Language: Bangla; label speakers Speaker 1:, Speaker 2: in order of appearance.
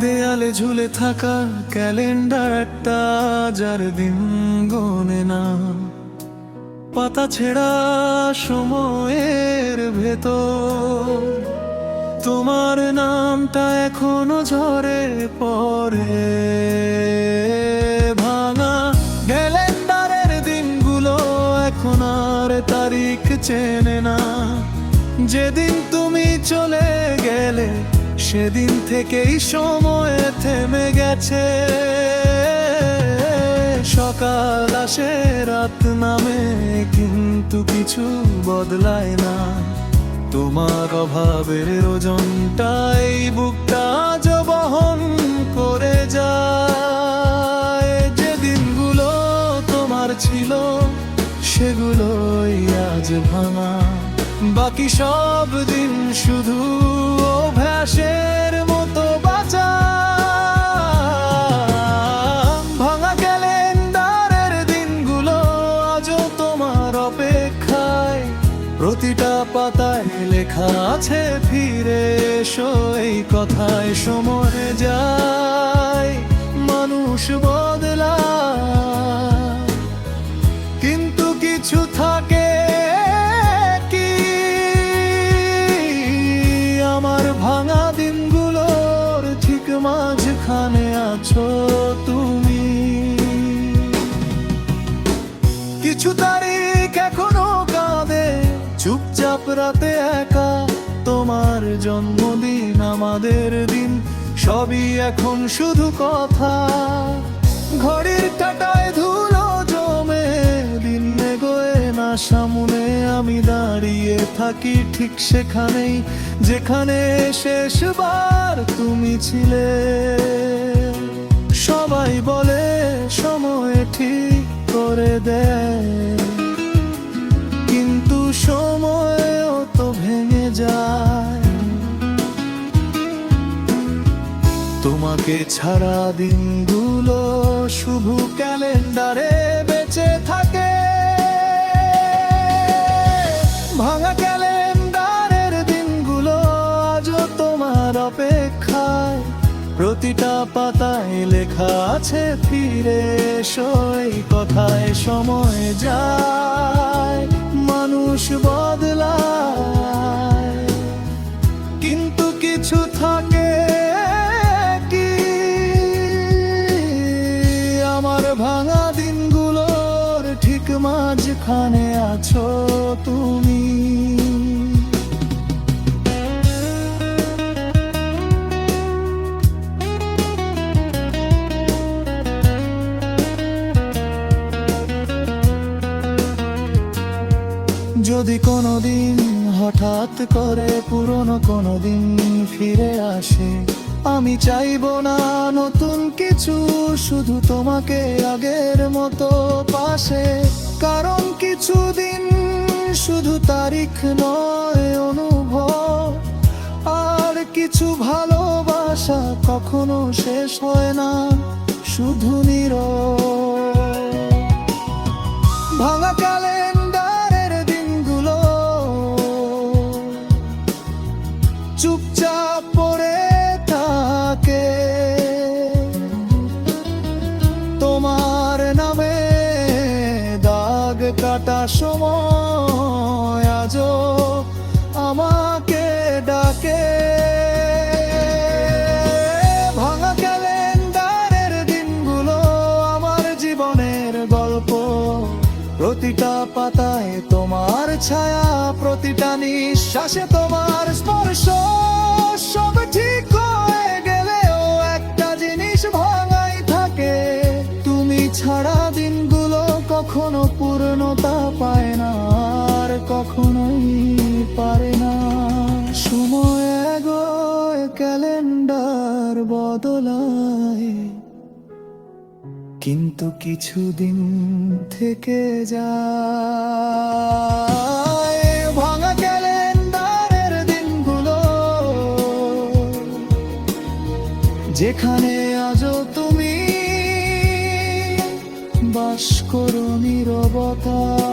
Speaker 1: দেওয়ালে ঝুলে থাকা ক্যালেন্ডারটা যার দিন গনে না। পাতা ছেঁড়া সময়ের ভেতর। তোমার নামটা এখনও ঝরে পড়ে। ভাঙা ক্যালেন্ডারের দিনগুলো এখন আর তারিখ চেনে না। যেদিন তুমি গেলে সেদিন থেকেই সময় থেমে গেছে। সকাল আসে, রাত নামে, কিন্তু কিছু বদলায় না। তোমার অভাবের ওজনটাই বুকটা বহন করে যায়। যে দিনগুলো তোমার ছিল, সেগুলোই আজ ভাঙা। বাকি সব দিন শুধু প্রতিটা পাতায় লেখা আছে, ফিরে এসো, এই কথায় সময় যায়, মানুষ বদলা কিন্তু কিছু থাকে কি? আমার ভাঙা দিনগুলোর ঠিক মাঝখানে আছো তুমি। কিছু তারিখ এখনও চুপচাপ রাতে একা, তোমার জন্মদিন, আমাদের দিন, সবই এখন শুধু কথা। ঘড়ির কাটায় ধুলো জমে, দিন এগোয় না, সামনে আমি দাঁড়িয়ে থাকি ঠিক সেখানেই, যেখানে শেষবার তুমি ছিলে। সবাই বলে, সময় ঠিক করে দেয় যায়। তোমাকে ছাড়া দিনগুলো শুধু ক্যালেন্ডারে বেঁচে থাকে। ভাঙা ক্যালেন্ডারের দিনগুলো আজও তোমার অপেক্ষায়। প্রতিটা পাতায় লেখা আছে, ফিরে সই কথায় সময় যায়। মানুষ বদলায় যদি কোনোদিন হঠাৎ করে পুরনো কোনো দিন ফিরে আসে, আমি চাইব না নতুন কিছু, শুধু তোমাকে আগের মতো পাশে। কারণ কিছুদিন শুধু তারিখ নয়, অনুভব। আর কিছু ভালোবাসা কখনো শেষ হয় না, শুধু নীরব। সময় আজও আমাকে ডাকে। ভাঙা ক্যালেন্ডারের দিনগুলো আমার জীবনের গল্প। প্রতিটা পাতায় তোমার ছায়া, প্রতিটা নিঃশ্বাসে তোমার স্পর্শ। পায় না, আর কখনোই পারে না। সময় এগোয়, ক্যালেন্ডার বদলায়। কিন্তু কিছুদিন থেকে যায়, ভাঙা ক্যালেন্ডারের দিনগুলো। যেখানে আজও তুমি বাস করো নীরবতা।